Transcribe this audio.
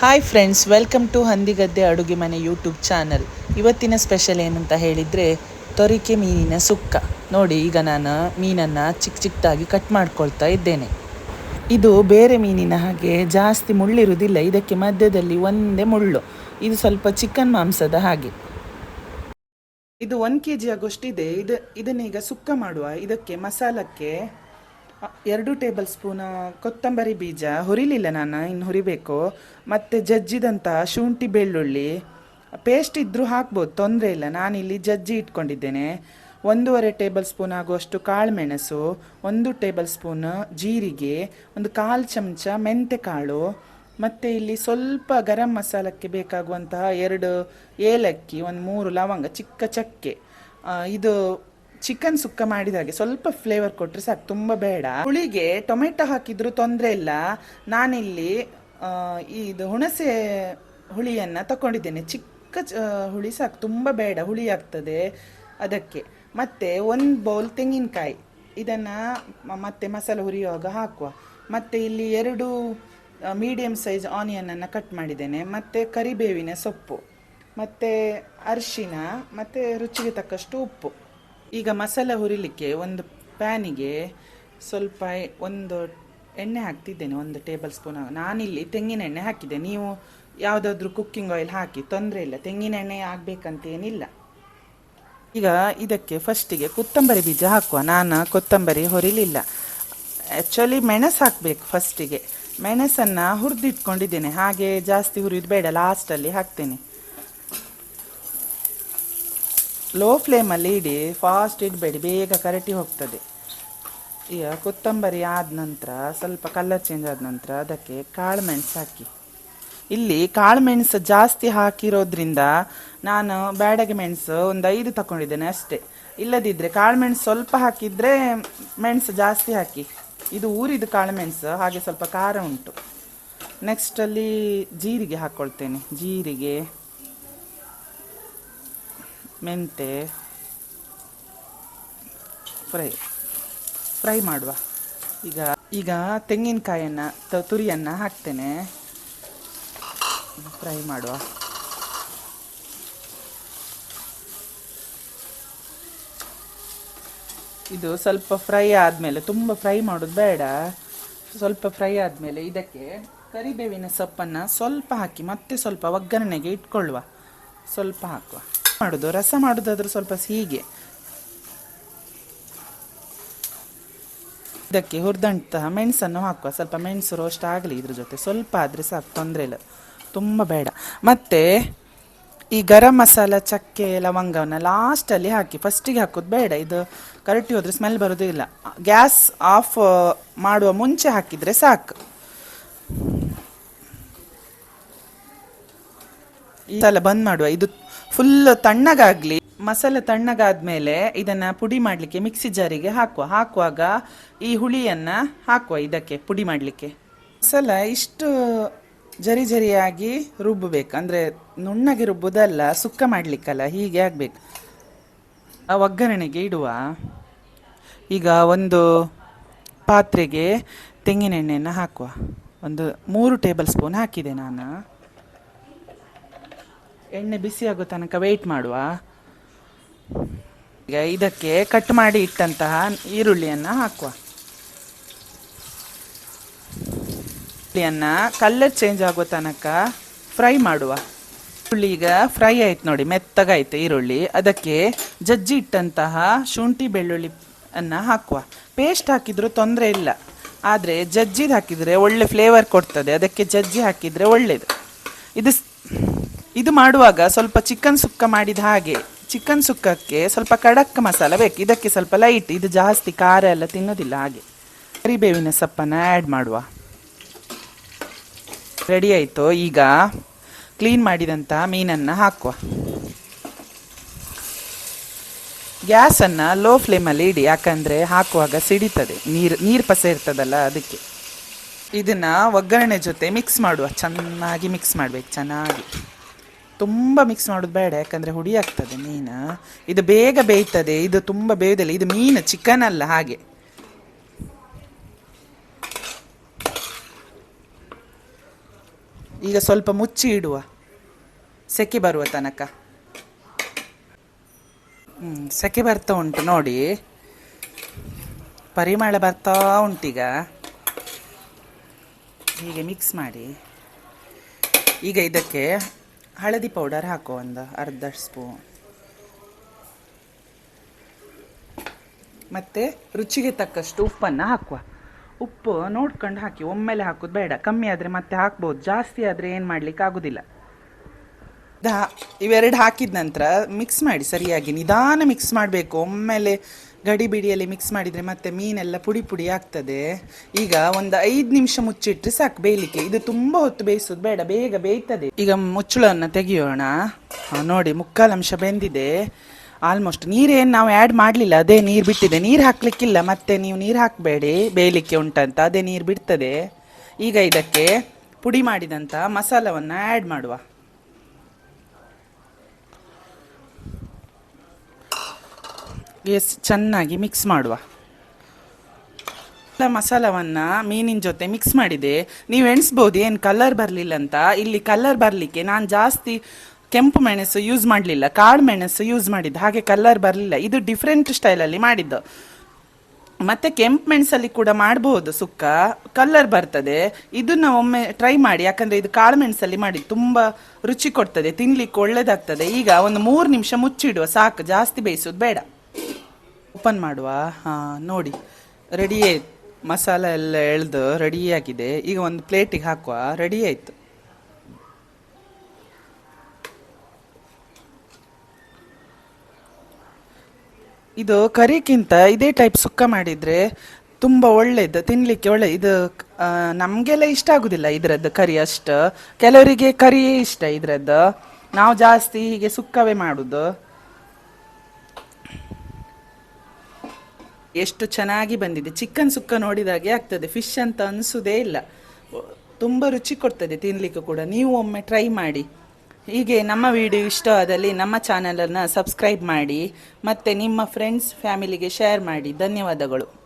Hi friends welcome to Handigadde ಅಡುಗೆ ಮನೆ YouTube channel ಇವತ್ತಿನ ಸ್ಪೆಷಲ್ ಏನಂತ ಹೇಳಿದರೆ ತೊರಿಕೆ ಮೀನಿನ ಸುಕ್ಕ. ನೋಡಿ, ಈಗ ನಾನು ಮೀನನ್ನು ಚಿಕ್ಕ ಚಿಕ್ಕದಾಗಿ ಕಟ್ ಮಾಡ್ಕೊಳ್ತಾ ಇದ್ದೇನೆ. ಇದು ಬೇರೆ ಮೀನಿನ ಹಾಗೆ ಜಾಸ್ತಿ ಮುಳ್ಳಿರುವುದಿಲ್ಲ ಇದಕ್ಕೆ ಮಧ್ಯದಲ್ಲಿ ಒಂದೇ ಮುಳ್ಳು. ಇದು ಸ್ವಲ್ಪ ಚಿಕನ್ ಮಾಂಸದ ಹಾಗೆ. ಇದು ಒಂದು ಕೆ ಜಿ ಆಗೋಷ್ಟಿದೆ. ಇದು ಇದನ್ನೀಗ ಸುಕ್ಕ ಮಾಡುವ. ಇದಕ್ಕೆ ಮಸಾಲಕ್ಕೆ ಎರಡು ಟೇಬಲ್ ಸ್ಪೂನ್ ಕೊತ್ತಂಬರಿ ಬೀಜ. ಹುರಿಲಿಲ್ಲ ನಾನು, ಇನ್ನು ಹುರಿಬೇಕು. ಮತ್ತು ಜಜ್ಜಿದಂಥ ಶುಂಠಿ ಬೆಳ್ಳುಳ್ಳಿ. ಪೇಸ್ಟ್ ಇದ್ದರೂ ಹಾಕ್ಬೋದು, ತೊಂದರೆ ಇಲ್ಲ. ನಾನಿಲ್ಲಿ ಜಜ್ಜಿ ಇಟ್ಕೊಂಡಿದ್ದೇನೆ. ಒಂದೂವರೆ ಟೇಬಲ್ ಸ್ಪೂನ್ ಆಗುವಷ್ಟು ಕಾಳುಮೆಣಸು, ಒಂದು ಟೇಬಲ್ ಸ್ಪೂನ್ ಜೀರಿಗೆ, ಒಂದು ಕಾಲು ಚಮಚ ಮೆಂತೆ ಕಾಳು ಮತ್ತು ಇಲ್ಲಿ ಸ್ವಲ್ಪ ಗರಂ ಮಸಾಲಕ್ಕೆ ಬೇಕಾಗುವಂತಹ ಎರಡು ಏಲಕ್ಕಿ, ಒಂದು ಮೂರು ಲವಂಗ, ಚಿಕ್ಕ ಚಕ್ಕೆ. ಇದು ಚಿಕನ್ ಸುಕ್ಕ ಮಾಡಿದ ಹಾಗೆ ಸ್ವಲ್ಪ ಫ್ಲೇವರ್ ಕೊಟ್ಟರೆ ಸಾಕು, ತುಂಬ ಬೇಡ. ಹುಳಿಗೆ ಟೊಮೆಟೊ ಹಾಕಿದ್ರು ತೊಂದರೆ ಇಲ್ಲ. ನಾನಿಲ್ಲಿ ಇದು ಹುಣಸೆ ಹುಳಿಯನ್ನು ತಗೊಂಡಿದ್ದೇನೆ ಚಿಕ್ಕ ಹುಳಿ ಸಾಕು, ತುಂಬ ಬೇಡ, ಹುಳಿ ಆಗ್ತದೆ ಅದಕ್ಕೆ. ಮತ್ತೆ ಒಂದು ಬೌಲ್ ತೆಂಗಿನಕಾಯಿ. ಇದನ್ನು ಮತ್ತೆ ಮಸಾಲೆ ಹುರಿಯುವಾಗ ಹಾಕುವ. ಮತ್ತು ಇಲ್ಲಿ ಎರಡು ಮೀಡಿಯಮ್ ಸೈಜ್ ಆನಿಯನನ್ನು ಕಟ್ ಮಾಡಿದ್ದೇನೆ. ಮತ್ತು ಕರಿಬೇವಿನ ಸೊಪ್ಪು. ಮತ್ತು ಅರಿಶಿನ, ಮತ್ತು ರುಚಿಗೆ ತಕ್ಕಷ್ಟು ಉಪ್ಪು. ಈಗ ಮಸಾಲೆ ಹುರಿಲಿಕ್ಕೆ ಒಂದು ಪ್ಯಾನಿಗೆ ಸ್ವಲ್ಪ ಒಂದು ಎಣ್ಣೆ ಹಾಕ್ತಿದ್ದೇನೆ, ಒಂದು ಟೇಬಲ್ ಸ್ಪೂನ್. ನಾನಿಲ್ಲಿ ತೆಂಗಿನ ಎಣ್ಣೆ ಹಾಕಿದೆ ನೀವು ಯಾವುದಾದ್ರೂ ಕುಕ್ಕಿಂಗ್ ಆಯಿಲ್ ಹಾಕಿ, ತೊಂದರೆ ಇಲ್ಲ. ತೆಂಗಿನ ಎಣ್ಣೆ ಆಗಬೇಕಂತ ಏನಿಲ್ಲ. ಈಗ ಇದಕ್ಕೆ ಫಸ್ಟಿಗೆ ಕೊತ್ತಂಬರಿ ಬೀಜ ಹಾಕುವ. ನಾನು ಕೊತ್ತಂಬರಿ ಹೊರಿಲಿಲ್ಲ. ಆ್ಯಕ್ಚುಲಿ ಮೆಣಸು ಹಾಕಬೇಕು ಫಸ್ಟಿಗೆ ಮೆಣಸನ್ನು ಹುರಿದಿಟ್ಕೊಂಡಿದ್ದೇನೆ. ಹಾಗೆ ಜಾಸ್ತಿ ಹುರಿದು ಬೇಡ ಲಾಸ್ಟಲ್ಲಿ ಹಾಕ್ತೇನೆ. ಲೋ ಫ್ಲೇಮಲ್ಲಿ ಇಡಿ ಫಾಸ್ಟ್ ಇಡಬೇಡಿ, ಬೇಗ ಕರಟಿ ಹೋಗ್ತದೆ. ಈಗ ಕೊತ್ತಂಬರಿ ಆದ ನಂತರ, ಸ್ವಲ್ಪ ಕಲರ್ ಚೇಂಜ್ ಆದ ನಂತರ ಅದಕ್ಕೆ ಕಾಳು ಮೆಣಸು ಹಾಕಿ. ಇಲ್ಲಿ ಕಾಳು ಮೆಣಸು ಜಾಸ್ತಿ ಹಾಕಿರೋದ್ರಿಂದ ನಾನು ಬ್ಯಾಡಗೆ ಮೆಣಸು ಒಂದು ಐದು ತಗೊಂಡಿದ್ದೇನೆ ಅಷ್ಟೇ. ಇಲ್ಲದಿದ್ದರೆ ಕಾಳು ಮೆಣಸು ಸ್ವಲ್ಪ ಹಾಕಿದರೆ ಮೆಣಸು ಜಾಸ್ತಿ ಹಾಕಿ. ಇದು ಊರಿದ ಕಾಳು ಮೆಣಸು, ಹಾಗೆ ಸ್ವಲ್ಪ ಖಾರ ಉಂಟು. ನೆಕ್ಸ್ಟಲ್ಲಿ ಜೀರಿಗೆ ಹಾಕ್ಕೊಳ್ತೇನೆ ಜೀರಿಗೆ ಮೆಂತೆ ಫ್ರೈ ಫ್ರೈ ಮಾಡುವ. ಈಗ ಈಗ ತೆಂಗಿನಕಾಯನ್ನು ತುರಿಯನ್ನು ಹಾಕ್ತೇನೆ. ಫ್ರೈ ಮಾಡುವ. ಇದು ಸ್ವಲ್ಪ ಫ್ರೈ ಆದಮೇಲೆ, ತುಂಬ ಫ್ರೈ ಮಾಡೋದು ಬೇಡ. ಸ್ವಲ್ಪ ಫ್ರೈ ಆದಮೇಲೆ ಇದಕ್ಕೆ ಕರಿಬೇವಿನ ಸೊಪ್ಪನ್ನು ಸ್ವಲ್ಪ ಹಾಕಿ, ಮತ್ತೆ ಸ್ವಲ್ಪ ಒಗ್ಗರಣೆಗೆ ಇಟ್ಕೊಳ್ಳುವ. ಸ್ವಲ್ಪ ಹಾಕುವ. ಮಾಡೋದು, ರಸ ಮಾಡೋದಾದ್ರೂ ಸ್ವಲ್ಪ ಹೀಗೆ ಇದಕ್ಕೆ ಹುರಿದಂತಹ ಮೆಣಸನ್ನು ಹಾಕುವ, ಸ್ವಲ್ಪ ಮೆಣಸು ರೋಸ್ಟ್ ಆಗಲಿ ಇದ್ರ ಜೊತೆ. ಸ್ವಲ್ಪ ಆದರೆ ಸಾಕು, ತೊಂದರೆ ಇಲ್ಲ. ತುಂಬ ಬೇಡ. ಮತ್ತೆ ಈ ಗರಂ ಮಸಾಲ, ಚಕ್ಕೆ, ಲವಂಗವನ್ನು ಲಾಸ್ಟಲ್ಲಿ ಹಾಕಿ ಫಸ್ಟಿಗೆ ಹಾಕೋದು ಬೇಡ. ಇದು ಕರಟಿ ಹೋದರೆ ಸ್ಮೆಲ್ ಬರೋದಿಲ್ಲ. ಗ್ಯಾಸ್ ಆಫ್ ಮಾಡುವ ಮುಂಚೆ ಹಾಕಿದರೆ ಸಾಕು. ಈ ಸಲ ಬಂದ್ ಮಾಡುವ. ಇದು ಫುಲ್ ತಣ್ಣಗಾಗ್ಲಿ, ಮಸಾಲೆ ತಣ್ಣಗಾದ್ಮೇಲೆ ಇದನ್ನ ಪುಡಿ ಮಾಡಲಿಕ್ಕೆ ಮಿಕ್ಸಿ ಜಾರಿಗೆ ಹಾಕುವ. ಹಾಕುವಾಗ ಈ ಹುಳಿಯನ್ನ ಹಾಕುವ ಇದಕ್ಕೆ, ಪುಡಿ ಮಾಡಲಿಕ್ಕೆ. ಮಸಾಲ ಇಷ್ಟು ಜರಿ ಜರಿಯಾಗಿ ರುಬ್ಬಬೇಕು. ಅಂದ್ರೆ ನುಣ್ಣಗೆ ರುಬ್ಬುದಲ್ಲ, ಸುಕ್ಕ ಮಾಡ್ಲಿಕ್ಕಲ್ಲ, ಹೀಗೆ ಆಗ್ಬೇಕು. ಆ ಒಗ್ಗರಣೆಗೆ ಇಡುವ. ಈಗ ಒಂದು ಪಾತ್ರೆಗೆ ತೆಂಗಿನೆಣ್ಣೆಯನ್ನು ಹಾಕುವ. ಒಂದು ಮೂರು ಟೇಬಲ್ ಸ್ಪೂನ್ ಹಾಕಿದೆ ನಾನು. ಎಣ್ಣೆ ಬಿಸಿ ಆಗೋ ತನಕ ವೆಯ್ಟ್ ಮಾಡುವ. ಈಗ ಇದಕ್ಕೆ ಕಟ್ ಮಾಡಿ ಇಟ್ಟಂತಹ ಈರುಳ್ಳಿಯನ್ನು ಹಾಕುವ. ಈರುಳ್ಳಿಯನ್ನು ಕಲರ್ ಚೇಂಜ್ ಆಗೋ ತನಕ ಫ್ರೈ ಮಾಡುವ. ಈರುಳ್ಳಿ ಈಗ ಫ್ರೈ ಆಯ್ತು ನೋಡಿ ಮೆತ್ತಗಾಯ್ತು ಈರುಳ್ಳಿ. ಅದಕ್ಕೆ ಜಜ್ಜಿ ಇಟ್ಟಂತಹ ಶುಂಠಿ ಬೆಳ್ಳುಳ್ಳಿ ಅನ್ನ ಹಾಕುವ. ಪೇಸ್ಟ್ ಹಾಕಿದ್ರು ತೊಂದರೆ ಇಲ್ಲ. ಆದರೆ ಜಜ್ಜಿದ್ ಹಾಕಿದರೆ ಒಳ್ಳೆ ಫ್ಲೇವರ್ ಕೊಡ್ತದೆ. ಅದಕ್ಕೆ ಜಜ್ಜಿ ಹಾಕಿದರೆ ಒಳ್ಳೆಯದು ಇದು ಇದು ಮಾಡುವಾಗ ಸ್ವಲ್ಪ ಚಿಕನ್ ಸುಕ್ಕ ಮಾಡಿದ ಹಾಗೆ. ಚಿಕನ್ ಸುಕ್ಕಕ್ಕೆ ಸ್ವಲ್ಪ ಕಡಕ್ ಮಸಾಲ ಬೇಕು. ಇದಕ್ಕೆ ಸ್ವಲ್ಪ ಲೈಟ್ ಇದು ಜಾಸ್ತಿ ಖಾರ ಎಲ್ಲ ತಿನ್ನೋದಿಲ್ಲ ಹಾಗೆ. ಕರಿಬೇವಿನ ಸೊಪ್ಪನ್ನು ಆ್ಯಡ್ ಮಾಡುವ. ರೆಡಿ ಆಯಿತು. ಈಗ ಕ್ಲೀನ್ ಮಾಡಿದಂಥ ಮೀನನ್ನು ಹಾಕುವ. ಗ್ಯಾಸನ್ನು ಲೋ ಫ್ಲೇಮಲ್ಲಿ ಇಡಿ. ಯಾಕಂದರೆ ಹಾಕುವಾಗ ಸಿಡಿತದೆ. ನೀರು ನೀರು ಪಸೆ ಇರ್ತದಲ್ಲ ಅದಕ್ಕೆ. ಇದನ್ನು ಒಗ್ಗರಣೆ ಜೊತೆ ಮಿಕ್ಸ್ ಮಾಡುವ. ಚೆನ್ನಾಗಿ ಮಿಕ್ಸ್ ಮಾಡಬೇಕು. ಚೆನ್ನಾಗಿ. ತುಂಬ ಮಿಕ್ಸ್ ಮಾಡೋದು ಬೇಡ, ಯಾಕಂದರೆ ಹುಡಿ ಆಗ್ತದೆ ಮೀನು. ಇದು ಬೇಗ ಬೇಯ್ತದೆ, ಇದು ತುಂಬ ಬೇಯ್ದಲ್ಲ, ಇದು ಮೀನು ಚಿಕನ್ ಅಲ್ಲ ಹಾಗೆ. ಈಗ ಸ್ವಲ್ಪ ಮುಚ್ಚಿ ಇಡುವ. ಸೆಕೆ ಬರುವ ತನಕ. ಹ್ಞೂ ಸೆಕೆ ಬರ್ತಾ ಉಂಟು ನೋಡಿ. ಪರಿಮಳ ಬರ್ತಾ ಉಂಟೀಗ. ಹೀಗೆ ಮಿಕ್ಸ್ ಮಾಡಿ. ಈಗ ಇದಕ್ಕೆ ಹಳದಿ ಪೌಡರ್ ಹಾಕು ಒಂದು ಅರ್ಧ ಸ್ಪೂನ್ ಮತ್ತು ರುಚಿಗೆ ತಕ್ಕಷ್ಟು ಉಪ್ಪನ್ನು ಹಾಕುವ. ಉಪ್ಪು ನೋಡ್ಕೊಂಡು ಹಾಕಿ, ಒಮ್ಮೆಲೆ ಹಾಕೋದು ಬೇಡ. ಕಮ್ಮಿ ಆದರೆ ಮತ್ತೆ ಹಾಕ್ಬೋದು. ಜಾಸ್ತಿ ಆದರೆ ಏನು ಮಾಡ್ಲಿಕ್ಕೆ ಆಗೋದಿಲ್ಲ. ಇವೆರಡು ಹಾಕಿದ ನಂತರ ಮಿಕ್ಸ್ ಮಾಡಿ ಸರಿಯಾಗಿ, ನಿಧಾನ ಮಿಕ್ಸ್ ಮಾಡಬೇಕು. ಒಮ್ಮೆಲೆ ಗಡಿ ಬಿಡಿಯಲ್ಲಿ ಮಿಕ್ಸ್ ಮಾಡಿದರೆ ಮತ್ತೆ ಮೀನೆಲ್ಲ ಪುಡಿ ಪುಡಿ ಆಗ್ತದೆ. ಈಗ ಒಂದು ಐದು ನಿಮಿಷ ಮುಚ್ಚಿಟ್ರೆ ಸಾಕು ಬೇಯಲಿಕ್ಕೆ. ಇದು ತುಂಬ ಹೊತ್ತು ಬೇಯಿಸೋದು ಬೇಡ, ಬೇಗ ಬೇಯ್ತದೆ. ಈಗ ಮುಚ್ಚಳವನ್ನು ತೆಗೆಯೋಣ. ನೋಡಿ, ಮುಕ್ಕಾಲು ಅಂಶ ಬೆಂದಿದೆ. ಆಲ್ಮೋಸ್ಟ್ ನೀರೇನು ನಾವು ಆ್ಯಡ್ ಮಾಡಲಿಲ್ಲ, ಅದೇ ನೀರು ಬಿಟ್ಟಿದೆ. ನೀರು ಹಾಕಲಿಕ್ಕಿಲ್ಲ, ಮತ್ತೆ ನೀವು ನೀರು ಹಾಕಬೇಡಿ. ಬೇಯಲಿಕ್ಕೆ ಉಂಟಂತ, ಅದೇ ನೀರು ಬಿಡ್ತದೆ. ಈಗ ಇದಕ್ಕೆ ಪುಡಿ ಮಾಡಿದಂಥ ಮಸಾಲವನ್ನು ಆ್ಯಡ್ ಮಾಡುವ. ಎಸ್ ಚೆನ್ನಾಗಿ ಮಿಕ್ಸ್ ಮಾಡುವ. ಎಲ್ಲ ಮಸಾಲವನ್ನು ಮೀನಿನ ಜೊತೆ ಮಿಕ್ಸ್ ಮಾಡಿದೆ. ನೀವು ಎಣಿಸ್ಬೋದು, ಏನು ಕಲರ್ ಬರಲಿಲ್ಲ ಅಂತ. ಇಲ್ಲಿ ಕಲರ್ ಬರಲಿಕ್ಕೆ ನಾನು ಜಾಸ್ತಿ ಕೆಂಪು ಮೆಣಸು ಯೂಸ್ ಮಾಡಲಿಲ್ಲ. ಕಾಳು ಮೆಣಸು ಯೂಸ್ ಮಾಡಿದ್ದು. ಹಾಗೆ ಕಲರ್ ಬರಲಿಲ್ಲ. ಇದು ಡಿಫ್ರೆಂಟ್ ಸ್ಟೈಲಲ್ಲಿ ಮಾಡಿದ್ದು. ಮತ್ತೆ ಕೆಂಪು ಮೆಣಸಲ್ಲಿ ಕೂಡ ಮಾಡ್ಬೋದು ಸುಕ್ಕ. ಕಲರ್ ಬರ್ತದೆ. ಇದನ್ನ ಒಮ್ಮೆ ಟ್ರೈ ಮಾಡಿ. ಯಾಕಂದ್ರೆ ಇದು ಕಾಳು ಮೆಣಸಲ್ಲಿ ಮಾಡಿ ತುಂಬ ರುಚಿ ಕೊಡ್ತದೆ. ತಿನ್ಲಿಕ್ಕೆ ಒಳ್ಳೆಯದಾಗ್ತದೆ ಈಗ ಒಂದು ಮೂರು ನಿಮಿಷ ಮುಚ್ಚಿಡುವ. ಸಾಕು. ಜಾಸ್ತಿ ಬೇಯಿಸೋದು ಬೇಡ. ಓಪನ್ ಮಾಡುವ. ನೋಡಿ. ರೆಡಿ ಆಯ್ತು. ಮಸಾಲ ಎಲ್ಲ ಎಳ್ದು ಆಗಿದೆ. ಈಗ ಒಂದು ಪ್ಲೇಟಿಗೆ ಹಾಕುವ. ರೆಡಿ ಆಯ್ತು. ಇದು ಕರಿಗಿಂತ ಇದೇ ಟೈಪ್ ಸುಕ್ಕ ಮಾಡಿದರೆ ತುಂಬ ಒಳ್ಳೇದು ತಿನ್ನಲಿಕ್ಕೆ ಒಳ್ಳೆ, ಇದು ನಮಗೆಲ್ಲ ಇಷ್ಟ ಆಗುದಿಲ್ಲ ಇದರದ್ದು ಕರಿ ಅಷ್ಟು. ಕೆಲವರಿಗೆ ಕರಿಯೇ ಇಷ್ಟ ಇದರದ್ದು. ನಾವು ಜಾಸ್ತಿ ಹೀಗೆ ಸುಕ್ಕವೇ ಮಾಡುದು. ಎಷ್ಟು ಚೆನ್ನಾಗಿ ಬಂದಿದೆ. ಚಿಕನ್ ಸುಕ್ಕ ನೋಡಿದಾಗೆ ಆಗ್ತದೆ. ಫಿಶ್ ಅಂತ ಅನಿಸೋದೇ ಇಲ್ಲ. ತುಂಬ ರುಚಿ ಕೊಡ್ತದೆ ತಿನ್ನಲಿಕ್ಕೆ ಕೂಡ. ನೀವು ಒಮ್ಮೆ ಟ್ರೈ ಮಾಡಿ. ಹೀಗೆ ನಮ್ಮ ವಿಡಿಯೋ ಇಷ್ಟವಾದಲ್ಲಿ ನಮ್ಮ ಚಾನಲನ್ನು ಸಬ್ಸ್ಕ್ರೈಬ್ ಮಾಡಿ. ಮತ್ತು ನಿಮ್ಮ ಫ್ರೆಂಡ್ಸ್ ಫ್ಯಾಮಿಲಿಗೆ ಶೇರ್ ಮಾಡಿ. ಧನ್ಯವಾದಗಳು.